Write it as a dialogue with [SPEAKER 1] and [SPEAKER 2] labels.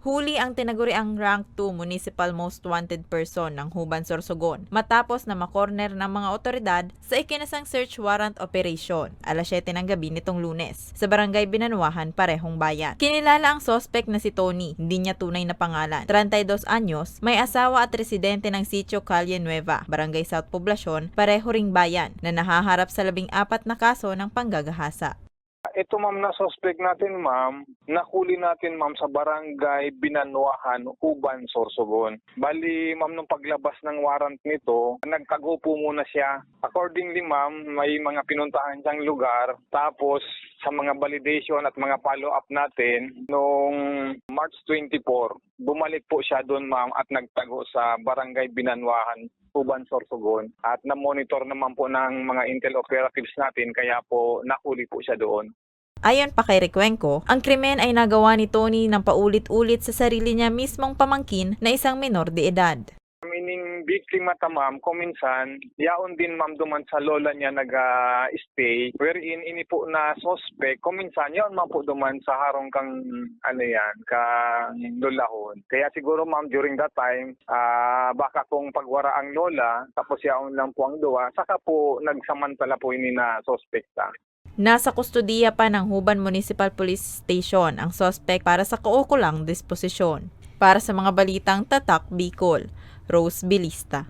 [SPEAKER 1] Huli ang tinaguriang rank 2 municipal most wanted person ng Huban Sorsogon matapos na makorner ng mga otoridad sa ikinasang search warrant operation alas 7 ng gabi nitong lunes sa barangay Binanuahan, Parehong Bayan. Kinilala ang sospek na si Tony, hindi niya tunay na pangalan. 32 anyos, may asawa at residente ng sitio Calle Nueva, Barangay South Poblacion, Pareho ring bayan na nahaharap sa labing apat na kaso ng panggagahasa.
[SPEAKER 2] Ito ma'am na suspect natin ma'am, nakuli natin ma'am sa barangay Binanuahan, Uban, Sorsogon. Bali ma'am nung paglabas ng warrant nito, nagtago po muna siya. Accordingly ma'am, may mga pinuntahan siyang lugar. Tapos sa mga validation at mga follow-up natin, noong March 24, bumalik po siya doon ma'am at nagtago sa barangay Binanuahan, Uban, Sorsogon. At na-monitor naman po ng mga intel operatives natin kaya po nakuli po siya doon.
[SPEAKER 1] Ayon pa kay Recuenco, ang krimen ay nagawa ni Tony ng paulit-ulit sa sarili niya mismong pamangkin na isang menor de edad.
[SPEAKER 2] Biktima ta ma'am, kuminsan, yaon din ma'am duman sa lola niya nag-stay, wherein ini po na suspect, kuminsan, yaon ma'am po duman sa harong kang, ano yan, kang lolahon. Kaya siguro ma'am, during that time, ah baka kung pagwara ang lola, tapos yaon lang po ang duwa, saka po nagsamantala po ini na suspecta.
[SPEAKER 1] Nasa kustodiya pa ng Huban Municipal Police Station ang sospek para sa kaukulang disposisyon. Para sa mga balitang Tatak Bicol, Rose Bilista.